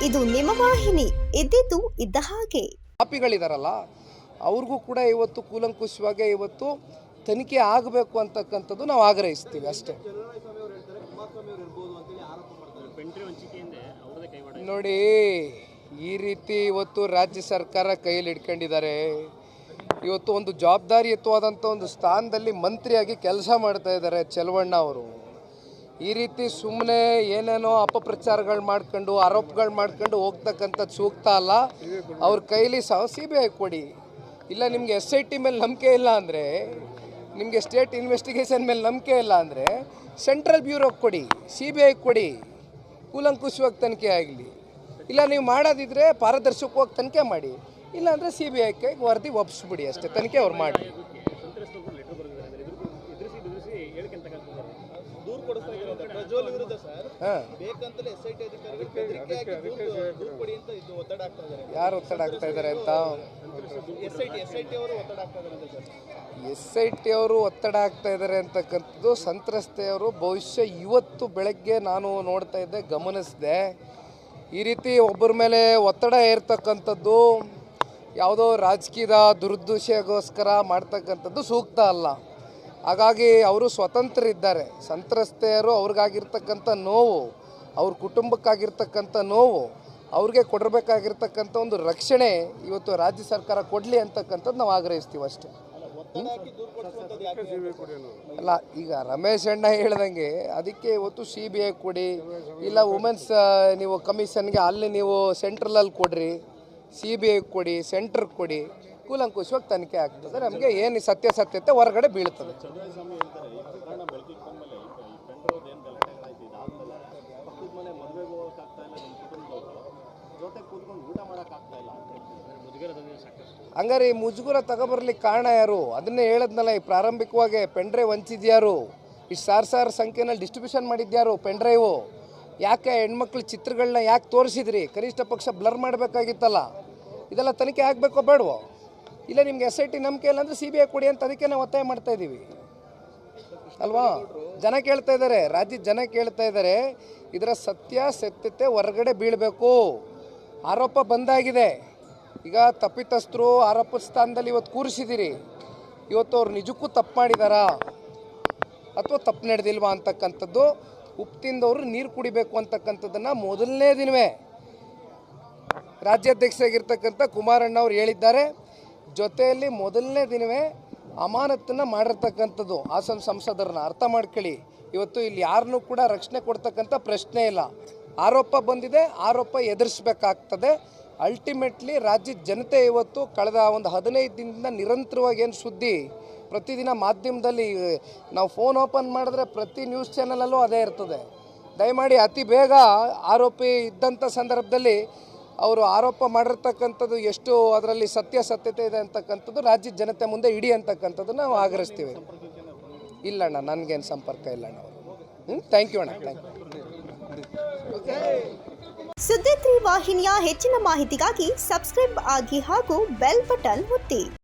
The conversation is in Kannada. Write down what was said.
ನಿಮ್ಮ ವಾಹಿನಿ, ಇದ್ದಿದ್ದು ಇದ್ದ ಹಾಗೆ. ಪಾಪಿಗಳಿದಾರಲ್ಲ, ಅವ್ರಿಗೂ ಕೂಡ ಇವತ್ತು ಕೂಲಂಕುಷವಾಗಿ ಇವತ್ತು ತನಿಖೆ ಆಗಬೇಕು ಅಂತಕ್ಕಂಥದ್ದು ನಾವು ಆಗ್ರಹಿಸ್ತೀವಿ ಅಷ್ಟೇ. ನೋಡಿ, ಈ ರೀತಿ ಇವತ್ತು ರಾಜ್ಯ ಸರ್ಕಾರ ಕೈಯಲ್ಲಿ ಇಟ್ಕೊಂಡಿದ್ದಾರೆ ಇವತ್ತು ಒಂದು ಜವಾಬ್ದಾರಿಯುತವಾದಂಥ ಒಂದು ಸ್ಥಾನದಲ್ಲಿ ಮಂತ್ರಿಯಾಗಿ ಕೆಲಸ ಮಾಡ್ತಾ ಇದ್ದಾರೆ ಚೆಲುವಣ್ಣ ಅವರು. ಈ ರೀತಿ ಸುಮ್ಮನೆ ಏನೇನೋ ಅಪಪ್ರಚಾರಗಳು ಮಾಡ್ಕೊಂಡು, ಆರೋಪಗಳು ಮಾಡ್ಕೊಂಡು ಹೋಗ್ತಕ್ಕಂಥದ್ದು ಸೂಕ್ತ ಅಲ್ಲ. ಅವ್ರ ಕೈಲಿ ಸಹ ಸಿ ಬಿ ಐ ಕೊಡಿ. ಇಲ್ಲ ನಿಮಗೆ ಎಸ್ ಐ ಟಿ ಮೇಲೆ ನಂಬಿಕೆ ಇಲ್ಲ ಅಂದರೆ, ನಿಮಗೆ ಸ್ಟೇಟ್ ಇನ್ವೆಸ್ಟಿಗೇಷನ್ ಮೇಲೆ ನಂಬಿಕೆ ಇಲ್ಲ ಅಂದರೆ, ಸೆಂಟ್ರಲ್ ಬ್ಯೂರೋಗೆ ಕೊಡಿ, ಸಿ ಬಿ ಐಗೆ ಕೊಡಿ. ಕೂಲಂಕುಷವಾಗಿ ತನಿಖೆ ಆಗಲಿ. ಇಲ್ಲ ನೀವು ಮಾಡೋದಿದ್ರೆ ಪಾರದರ್ಶಕವಾಗಿ ತನಿಖೆ ಮಾಡಿ. ಇಲ್ಲಾಂದರೆ ಸಿ ಬಿ ಐ ಕೈಗೆ ವರದಿ ಒಪ್ಪಿಸ್ಬಿಡಿ ಅಷ್ಟೇ, ತನಿಖೆ ಅವ್ರು ಮಾಡಿ. ಯಾರು ಒತ್ತಡ ಆಗ್ತಾ ಇದ್ದಾರೆ ಅಂತ? ಎಸ್ ಐ ಟಿ ಒತ್ತಡ ಆಗ್ತಾ ಇದ್ದಾರೆ ಅವರು ಒತ್ತಡ ಆಗ್ತಾ ಇದ್ದಾರೆ ಅಂತಕ್ಕಂಥದ್ದು ಸಂತ್ರಸ್ತೆಯವರು ಭವಿಷ್ಯ ಇವತ್ತು ಬೆಳಗ್ಗೆ ನಾನು ನೋಡ್ತಾ ಇದ್ದೆ ಗಮನಿಸಿದೆ. ಈ ರೀತಿ ಒಬ್ಬರ ಮೇಲೆ ಒತ್ತಡ ಏರ್ತಕ್ಕಂಥದ್ದು ಯಾವುದೋ ರಾಜಕೀಯದ ದುರುದ್ದೇಶಗೋಸ್ಕರ ಮಾಡ್ತಕ್ಕಂಥದ್ದು ಸೂಕ್ತ ಅಲ್ಲ. ಹಾಗಾಗಿ ಅವರು ಸ್ವತಂತ್ರರಿದ್ದಾರೆ. ಸಂತ್ರಸ್ತೆಯರು ಅವ್ರಿಗಾಗಿರ್ತಕ್ಕಂಥ ನೋವು, ಅವ್ರ ಕುಟುಂಬಕ್ಕಾಗಿರ್ತಕ್ಕಂಥ ನೋವು, ಅವ್ರಿಗೆ ಕೊಡಬೇಕಾಗಿರ್ತಕ್ಕಂಥ ಒಂದು ರಕ್ಷಣೆ ಇವತ್ತು ರಾಜ್ಯ ಸರ್ಕಾರ ಕೊಡಲಿ ಅಂತಕ್ಕಂಥದ್ದು ನಾವು ಆಗ್ರಹಿಸ್ತೀವಿ ಅಷ್ಟೇ. ಅಲ್ಲ, ಈಗ ರಮೇಶ್ ಅಣ್ಣ ಹೇಳ್ದಂಗೆ ಅದಕ್ಕೆ ಇವತ್ತು ಸಿ ಬಿ ಐ ಕೊಡಿ, ಇಲ್ಲ ವುಮೆನ್ಸ್ ನೀವು ಕಮಿಷನ್ಗೆ ಅಲ್ಲಿ ನೀವು ಸೆಂಟ್ರಲಲ್ಲಿ ಕೊಡ್ರಿ, ಸಿ ಬಿ ಐ ಕೊಡಿ ಸೆಂಟ್ರ್ ಕೊಡಿ. ಕೂಲಂಕುಷವಾಗಿ ತನಿಖೆ ಆಗ್ತದೆ. ನಮಗೆ ಏನು ಸತ್ಯಾಸತ್ಯತೆ ಹೊರಗಡೆ ಬೀಳ್ತದೆ ಹಂಗಾರೆ ಈ ಮುಜುಗುರ ತಗೊಬರ್ಲಿಕ್ಕೆ ಕಾರಣ ಯಾರು? ಅದನ್ನೇ ಹೇಳದ್ನಲ್ಲ, ಈ ಪ್ರಾರಂಭಿಕವಾಗಿ ಪೆಂಡ್ರೆ ಹಂಚಿದ್ಯಾರು? ಇಷ್ಟು ಸಾರ್ ಸಾರ್ ಸಂಖ್ಯೆನಲ್ಲಿ ಡಿಸ್ಟ್ರಿಬ್ಯೂಷನ್ ಮಾಡಿದ್ಯಾರು ಪೆಂಡ್ರೈವು ಯಾಕೆ ಹೆಣ್ಮಕ್ಳು ಚಿತ್ರಗಳನ್ನ ಯಾಕೆ ತೋರಿಸಿದ್ರಿ? ಕನಿಷ್ಠ ಪಕ್ಷ ಬ್ಲರ್ ಮಾಡಬೇಕಾಗಿತ್ತಲ್ಲ. ಇದೆಲ್ಲ ತನಿಖೆ ಆಗಬೇಕೋ ಬೇಡವೋ? ಇಲ್ಲ, ನಿಮ್ಗೆ ಎಸ್ ಐ ಟಿ ನಂಬಿಕೆ ಇಲ್ಲ ಅಂದರೆ ಸಿ ಬಿ ಐ ಕೊಡಿ ಅಂತ ಅದಕ್ಕೆ ನಾವು ಒತ್ತಾಯ ಮಾಡ್ತಾ ಇದ್ದೀವಿ. ಅಲ್ವಾ? ಜನ ಕೇಳ್ತಾ ಇದ್ದಾರೆ, ರಾಜ್ಯದ ಜನ ಕೇಳ್ತಾ ಇದ್ದಾರೆ, ಇದರ ಸತ್ಯ, ಸತ್ಯತೆ ಹೊರಗಡೆ ಬೀಳಬೇಕು. ಆರೋಪ ಬಂದಾಗಿದೆ. ಈಗ ತಪ್ಪಿತಸ್ಥರು ಆರೋಪ ಸ್ಥಾನದಲ್ಲಿ ಇವತ್ತು ಕೂರಿಸಿದ್ದೀರಿ. ಇವತ್ತು ಅವ್ರು ನಿಜಕ್ಕೂ ತಪ್ಪು ಮಾಡಿದಾರಾ? ಅಥವಾ ತಪ್ಪು ನಡೆದಿಲ್ವಾ ಅಂತಕ್ಕಂಥದ್ದು? ಉಪ್ತಿಂದವರು ನೀರು ಕುಡಿಬೇಕು ಅಂತಕ್ಕಂಥದ್ದನ್ನು ಮೊದಲನೇ ದಿನವೇ ರಾಜ್ಯಾಧ್ಯಕ್ಷರಾಗಿರ್ತಕ್ಕಂಥ ಕುಮಾರಣ್ಣ ಅವರು ಹೇಳಿದ್ದಾರೆ. ಜೊತೆಯಲ್ಲಿ ಮೊದಲನೇ ದಿನವೇ ಅಮಾನತನ್ನು ಮಾಡಿರ್ತಕ್ಕಂಥದ್ದು. ಹಾಸನ ಸಂಸದರನ್ನ ಅರ್ಥ ಮಾಡ್ಕೊಳ್ಳಿ. ಇವತ್ತು ಇಲ್ಲಿ ಯಾರನ್ನೂ ಕೂಡ ರಕ್ಷಣೆ ಕೊಡ್ತಕ್ಕಂಥ ಪ್ರಶ್ನೆ ಇಲ್ಲ. ಆರೋಪ ಬಂದಿದೆ, ಆರೋಪ ಎದುರಿಸ್ಬೇಕಾಗ್ತದೆ. ಅಲ್ಟಿಮೇಟ್ಲಿ ರಾಜ್ಯದ ಜನತೆ ಇವತ್ತು ಕಳೆದ ಒಂದು ಹದಿನೈದು ದಿನದಿಂದ ನಿರಂತರವಾಗಿ ಏನು ಸುದ್ದಿ? ಪ್ರತಿದಿನ ಮಾಧ್ಯಮದಲ್ಲಿ, ನಾವು ಫೋನ್ ಓಪನ್ ಮಾಡಿದ್ರೆ ಪ್ರತಿ ನ್ಯೂಸ್ ಚಾನಲಲ್ಲೂ ಅದೇ ಇರ್ತದೆ. ದಯಮಾಡಿ ಅತಿ ಬೇಗ ಆರೋಪಿ ಇದ್ದಂಥ ಸಂದರ್ಭದಲ್ಲಿ ಅವರು ಆರೋಪ ಮಾಡಿರ್ತಕ್ಕಂಥದ್ದು ಎಷ್ಟು ಅದರಲ್ಲಿ ಸತ್ಯ ಸತ್ಯತೆ ಇದೆ ಅಂತಕ್ಕಂಥದ್ದು ರಾಜ್ಯದ ಜನತೆ ಮುಂದೆ ಇಡಿ ಅಂತಕ್ಕಂಥದ್ದು ನಾವು ಆಗ್ರಹಿಸ್ತೀವಿ. ಇಲ್ಲಣ್ಣ ನನಗೇನು ಸಂಪರ್ಕ ಇಲ್ಲಣ್ಣ ಹ್ಞೂ ಥ್ಯಾಂಕ್ ಯು ಅಣ್ಣ ಥ್ಯಾಂಕ್ ಯು ಸುದ್ದಿ ವಾಹಿನಿಯ ಹೆಚ್ಚಿನ ಮಾಹಿತಿಗಾಗಿ ಸಬ್ಸ್ಕ್ರೈಬ್ ಆಗಿ ಹಾಗೂ ಬೆಲ್ ಬಟನ್ ಒತ್ತಿ.